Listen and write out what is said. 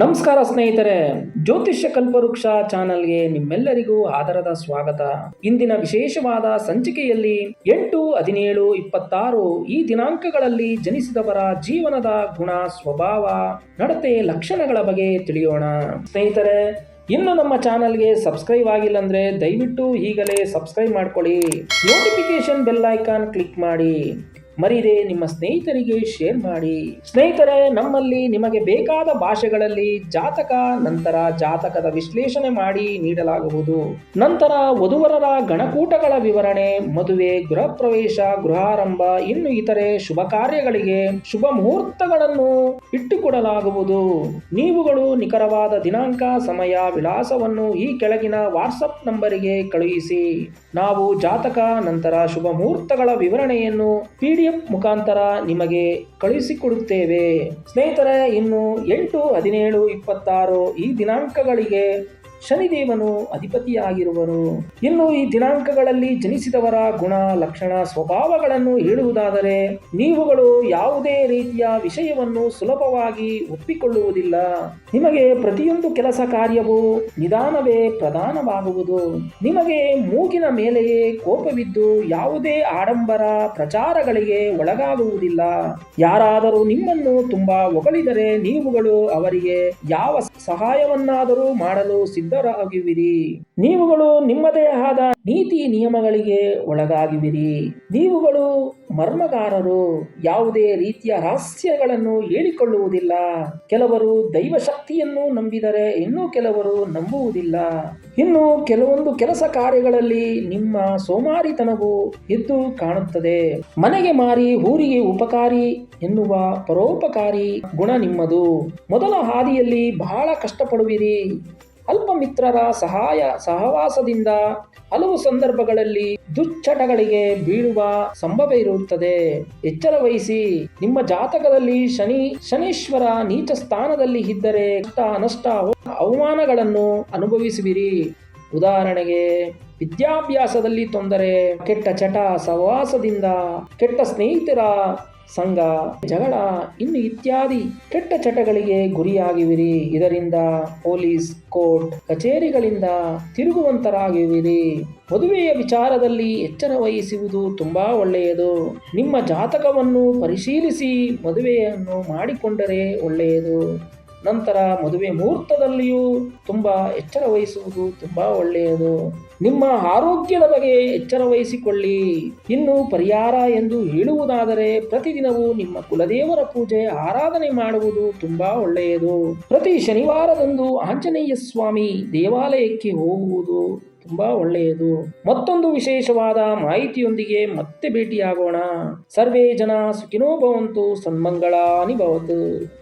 ನಮಸ್ಕಾರ ಸ್ನೇಹಿತರೆ, ಜ್ಯೋತಿಷ್ಯ ಕಲ್ಪವೃಕ್ಷ ಚಾನಲ್ಗೆ ನಿಮ್ಮೆಲ್ಲರಿಗೂ ಆದರದ ಸ್ವಾಗತ. ಇಂದಿನ ವಿಶೇಷವಾದ ಸಂಚಿಕೆಯಲ್ಲಿ ಎಂಟು, ಹದಿನೇಳು, ಇಪ್ಪತ್ತಾರು ಈ ದಿನಾಂಕಗಳಲ್ಲಿ ಜನಿಸಿದವರ ಜೀವನದ ಗುಣ, ಸ್ವಭಾವ, ನಡತೆ, ಲಕ್ಷಣಗಳ ಬಗ್ಗೆ ತಿಳಿಯೋಣ. ಸ್ನೇಹಿತರೆ, ಇನ್ನು ನಮ್ಮ ಚಾನಲ್ಗೆ ಸಬ್ಸ್ಕ್ರೈಬ್ ಆಗಿಲ್ಲ ಅಂದ್ರೆ ದಯವಿಟ್ಟು ಈಗಲೇ ಸಬ್ಸ್ಕ್ರೈಬ್ ಮಾಡ್ಕೊಳ್ಳಿ. ನೋಟಿಫಿಕೇಶನ್ ಬೆಲ್ ಐಕಾನ್ ಕ್ಲಿಕ್ ಮಾಡಿ. ಮರಿದೆ, ನಿಮ್ಮ ಸ್ನೇಹಿತರಿಗೆ ಶೇರ್ ಮಾಡಿ. ಸ್ನೇಹಿತರೆ, ನಮ್ಮಲ್ಲಿ ನಿಮಗೆ ಬೇಕಾದ ಭಾಷೆಗಳಲ್ಲಿ ಜಾತಕ, ನಂತರ ಜಾತಕದ ವಿಶ್ಲೇಷಣೆ ಮಾಡಿ ನೀಡಲಾಗುವುದು. ನಂತರ ವಧುವರರ ಗಣಕೂಟಗಳ ವಿವರಣೆ, ಮದುವೆ ಗೃಹ ಪ್ರವೇಶ ಗೃಹಾರಂಭ, ಇನ್ನು ಇತರೆ ಶುಭ ಕಾರ್ಯಗಳಿಗೆ ಶುಭ ಮುಹೂರ್ತಗಳನ್ನು ಇಟ್ಟುಕೊಡಲಾಗುವುದು. ನೀವುಗಳು ನಿಖರವಾದ ದಿನಾಂಕ, ಸಮಯ, ವಿಳಾಸವನ್ನು ಈ ಕೆಳಗಿನ ವಾಟ್ಸಪ್ ನಂಬರಿಗೆ ಕಳುಹಿಸಿ. ನಾವು ಜಾತಕ, ನಂತರ ಶುಭ ಮುಹೂರ್ತಗಳ ವಿವರಣೆಯನ್ನು ಪಿ ಡಿ ಎಫ್ ಮುಖಾಂತರ ನಿಮಗೆ ಕಳುಹಿಸಿಕೊಡುತ್ತೇವೆ. ಸ್ನೇಹಿತರೆ ಇನ್ನು ಎಂಟು ಹದಿನೇಳು ಇಪ್ಪತ್ತಾರು ಈ ದಿನಾಂಕಗಳಿಗೆ ಶನಿದೇವನು ಅಧಿಪತಿಯಾಗಿರುವನು. ಇನ್ನು ಈ ದಿನಾಂಕಗಳಲ್ಲಿ ಜನಿಸಿದವರ ಗುಣ, ಲಕ್ಷಣ, ಸ್ವಭಾವಗಳನ್ನು ಹೇಳುವುದಾದರೆ ನೀವುಗಳು ಯಾವುದೇ ರೀತಿಯ ವಿಷಯವನ್ನು ಸುಲಭವಾಗಿ ಒಪ್ಪಿಕೊಳ್ಳುವುದಿಲ್ಲ. ನಿಮಗೆ ಪ್ರತಿಯೊಂದು ಕೆಲಸ ಕಾರ್ಯವೂ ನಿಧಾನವೇ ಪ್ರಧಾನವಾಗುವುದು. ನಿಮಗೆ ಮೂಗಿನ ಮೇಲೆಯೇ ಕೋಪವಿದ್ದು ಯಾವುದೇ ಆಡಂಬರ ಪ್ರಚಾರಗಳಿಗೆ ಒಳಗಾಗುವುದಿಲ್ಲ. ಯಾರಾದರೂ ನಿಮ್ಮನ್ನು ತುಂಬಾ ಹೊಗಳಿದರೆ ನೀವುಗಳು ಅವರಿಗೆ ಯಾವ ಸಹಾಯವನ್ನಾದರೂ ಮಾಡಲು ಸಿದ್ಧರಾಗುವಿರಿ. ನೀವುಗಳು ನಿಮ್ಮದೇ ಆದ ನೀತಿ ನಿಯಮಗಳಿಗೆ ಒಳಗಾಗಿವಿರಿ. ನೀವುಗಳು ಮರ್ಮಗಾರರು. ಯಾವುದೇ ರೀತಿಯ ರಹಸ್ಯಗಳನ್ನು ಹೇಳಿಕೊಳ್ಳುವುದಿಲ್ಲ. ಕೆಲವರು ದೈವ ಶಕ್ತಿಯನ್ನು ನಂಬಿದರೆ ಇನ್ನೂ ಕೆಲವರು ನಂಬುವುದಿಲ್ಲ. ಇನ್ನು ಕೆಲವೊಂದು ಕೆಲಸ ಕಾರ್ಯಗಳಲ್ಲಿ ನಿಮ್ಮ ಸೋಮಾರಿತನವು ಎದ್ದು ಕಾಣುತ್ತದೆ. ಮನೆಗೆ ಮಾರಿ ಊರಿಗೆ ಉಪಕಾರಿ ಎನ್ನುವ ಪರೋಪಕಾರಿ ಗುಣ ನಿಮ್ಮದು. ಮೊದಲ ಹಾದಿಯಲ್ಲಿ ಬಹಳ ಕಷ್ಟಪಡುವಿರಿ. ಅಲ್ಪ ಮಿತ್ರರ ಸಹಾಯ ಸಹವಾಸದಿಂದ ಹಲವು ಸಂದರ್ಭಗಳಲ್ಲಿ ದುಶ್ಚಟಗಳಿಗೆ ಬೀಳುವ ಸಂಭವ ಇರುತ್ತದೆ. ಎಚ್ಚರ ವಹಿಸಿ ನಿಮ್ಮ ಜಾತಕದಲ್ಲಿ ಶನಿ, ಶನೀಶ್ವರ ನೀಚ ಸ್ಥಾನದಲ್ಲಿ ಇದ್ದರೆ ಕಷ್ಟ, ನಷ್ಟ, ಅವಮಾನಗಳನ್ನು ಅನುಭವಿಸುವಿರಿ. ಉದಾಹರಣೆಗೆ, ವಿದ್ಯಾಭ್ಯಾಸದಲ್ಲಿ ತೊಂದರೆ, ಕೆಟ್ಟ ಚಟ, ಸಹವಾಸದಿಂದ ಕೆಟ್ಟ ಸ್ನೇಹಿತರ ಸಂಘ, ಜಗಳ, ಇನ್ನು ಇತ್ಯಾದಿ ಕೆಟ್ಟ ಚಟಗಳಿಗೆ ಗುರಿಯಾಗಿವಿರಿ. ಇದರಿಂದ ಪೊಲೀಸ್, ಕೋರ್ಟ್, ಕಚೇರಿಗಳಿಂದ ತಿರುಗುವಂತರಾಗಿವಿರಿ. ಮದುವೆಯ ವಿಚಾರದಲ್ಲಿ ಎಚ್ಚರ ವಹಿಸುವುದು ತುಂಬಾ ಒಳ್ಳೆಯದು. ನಿಮ್ಮ ಜಾತಕವನ್ನು ಪರಿಶೀಲಿಸಿ ಮದುವೆಯನ್ನು ಮಾಡಿಕೊಂಡರೆ ಒಳ್ಳೆಯದು. ನಂತರ ಮದುವೆ ಮುಹೂರ್ತದಲ್ಲಿಯೂ ತುಂಬ ಎಚ್ಚರ ವಹಿಸುವುದು ತುಂಬ ಒಳ್ಳೆಯದು. ನಿಮ್ಮ ಆರೋಗ್ಯದ ಬಗ್ಗೆ ಎಚ್ಚರ ವಹಿಸಿಕೊಳ್ಳಿ. ಇನ್ನು ಪರಿಹಾರ ಎಂದು ಹೇಳುವುದಾದರೆ ಪ್ರತಿದಿನವೂ ನಿಮ್ಮ ಕುಲದೇವರ ಪೂಜೆ, ಆರಾಧನೆ ಮಾಡುವುದು ತುಂಬಾ ಒಳ್ಳೆಯದು. ಪ್ರತಿ ಶನಿವಾರದಂದು ಆಂಜನೇಯ ಸ್ವಾಮಿ ದೇವಾಲಯಕ್ಕೆ ಹೋಗುವುದು ತುಂಬಾ ಒಳ್ಳೆಯದು. ಮತ್ತೊಂದು ವಿಶೇಷವಾದ ಮಾಹಿತಿಯೊಂದಿಗೆ ಮತ್ತೆ ಭೇಟಿಯಾಗೋಣ. ಸರ್ವೇ ಜನ ಸುಖಿನೋ ಭವಂತು, ಸನ್ಮಂಗಳಾನಿ ಭವತು.